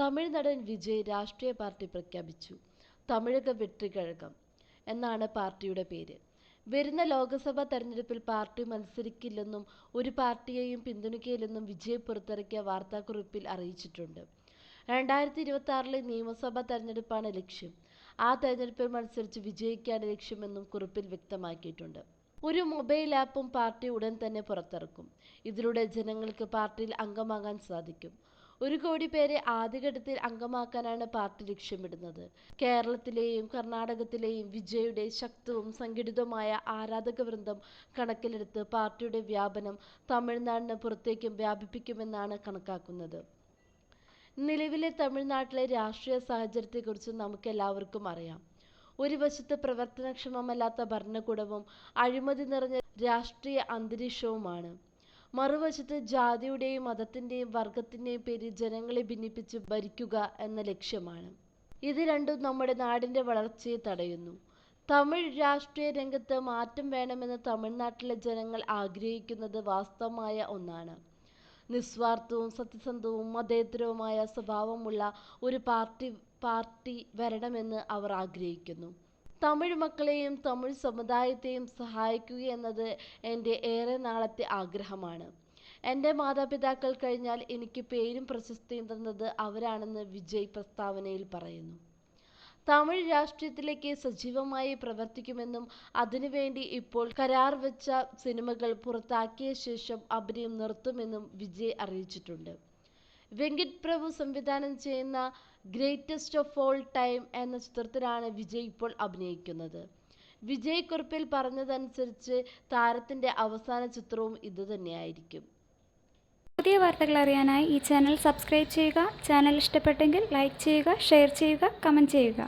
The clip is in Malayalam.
തമിഴ് നടൻ വിജയ് രാഷ്ട്രീയ പാർട്ടി പ്രഖ്യാപിച്ചു. തമിഴക വെട്രികഴകം എന്നാണ് പാർട്ടിയുടെ പേര്. വരുന്ന ലോക്സഭാ തെരഞ്ഞെടുപ്പിൽ പാർട്ടി മത്സരിക്കില്ലെന്നും ഒരു പാർട്ടിയെയും പിന്തുണയ്ക്കില്ലെന്നും വിജയ് പുറത്തിറക്കിയ വാർത്താക്കുറിപ്പിൽ അറിയിച്ചിട്ടുണ്ട്. രണ്ടായിരത്തി ഇരുപത്തി ആറിലെ നിയമസഭാ തെരഞ്ഞെടുപ്പാണ് ലക്ഷ്യം. ആ തെരഞ്ഞെടുപ്പിൽ മത്സരിച്ച് വിജയിക്കാണ് ലക്ഷ്യമെന്നും കുറിപ്പിൽ വ്യക്തമാക്കിയിട്ടുണ്ട്. ഒരു മൊബൈൽ ആപ്പും പാർട്ടി ഉടൻ തന്നെ പുറത്തിറക്കും. ഇതിലൂടെ ജനങ്ങൾക്ക് പാർട്ടിയിൽ അംഗമാകാൻ സാധിക്കും. ഒരു കോടി പേരെ ആദ്യഘട്ടത്തിൽ അംഗമാക്കാനാണ് പാർട്ടി ലക്ഷ്യമിടുന്നത്. കേരളത്തിലെയും കർണാടകത്തിലെയും വിജയുടെ ശക്തവും സംഘടിതവുമായ ആരാധക വൃന്ദം കണക്കിലെടുത്ത് പാർട്ടിയുടെ വ്യാപനം തമിഴ്നാടിന് പുറത്തേക്കും വ്യാപിപ്പിക്കുമെന്നാണ് കണക്കാക്കുന്നത്. നിലവിലെ തമിഴ്നാട്ടിലെ രാഷ്ട്രീയ സാഹചര്യത്തെക്കുറിച്ച് നമുക്കെല്ലാവർക്കും അറിയാം. ഒരു വശത്ത് പ്രവർത്തനക്ഷമമല്ലാത്ത ഭരണകൂടവും അഴിമതി നിറഞ്ഞ രാഷ്ട്രീയ അന്തരീക്ഷവുമാണ്. മറുവശത്ത് ജാതിയുടെയും മതത്തിന്റെയും വർഗത്തിന്റെയും പേരിൽ ജനങ്ങളെ ഭിന്നിപ്പിച്ച് ഭരിക്കുക എന്ന ലക്ഷ്യമാണ്. ഇത് രണ്ടും നമ്മുടെ നാടിന്റെ വളർച്ചയെ തടയുന്നു. തമിഴ് രാഷ്ട്രീയ രംഗത്ത് മാറ്റം വേണമെന്ന് തമിഴ്നാട്ടിലെ ജനങ്ങൾ ആഗ്രഹിക്കുന്നത് വാസ്തവമായ ഒന്നാണ്. നിസ്വാർത്ഥവും സത്യസന്ധവും മതേതരവുമായ സ്വഭാവമുള്ള ഒരു പാർട്ടി പാർട്ടി വരണമെന്ന് അവർ ആഗ്രഹിക്കുന്നു. തമിഴ് മക്കളെയും തമിഴ് സമുദായത്തെയും സഹായിക്കുക എന്നത് എന്റെ ഏറെ നാളത്തെ ആഗ്രഹമാണ്. എന്റെ മാതാപിതാക്കൾ കഴിഞ്ഞാൽ എനിക്ക് പേരും പ്രശസ്തിയും തന്നത് അവരാണെന്ന് വിജയ് പ്രസ്താവനയിൽ പറയുന്നു. തമിഴ് രാഷ്ട്രീയത്തിലേക്ക് സജീവമായി പ്രവർത്തിക്കുമെന്നും അതിനുവേണ്ടി ഇപ്പോൾ കരാർ വെച്ച സിനിമകൾ പുറത്താക്കിയ ശേഷം അഭിനയം നിർത്തുമെന്നും വിജയ് അറിയിച്ചിട്ടുണ്ട്. വെങ്കിട്ട് പ്രഭു സംവിധാനം ചെയ്യുന്ന ഗ്രേറ്റസ്റ്റ് ഓഫ് ഓൾ ടൈം എന്ന ചിത്രത്തിലാണ് വിജയ് ഇപ്പോൾ അഭിനയിക്കുന്നത്. വിജയ് കുറിപ്പിൽ പറഞ്ഞതനുസരിച്ച് താരത്തിന്റെ അവസാന ചിത്രവും ഇതുതന്നെയായിരിക്കും പുതിയ വാർത്തകൾ അറിയാനായി ഈ ചാനൽ സബ്സ്ക്രൈബ് ചെയ്യുക. ചാനൽ ഇഷ്ടപ്പെട്ടെങ്കിൽ ലൈക്ക് ചെയ്യുക ഷെയർ ചെയ്യുക കമന്റ് ചെയ്യുക.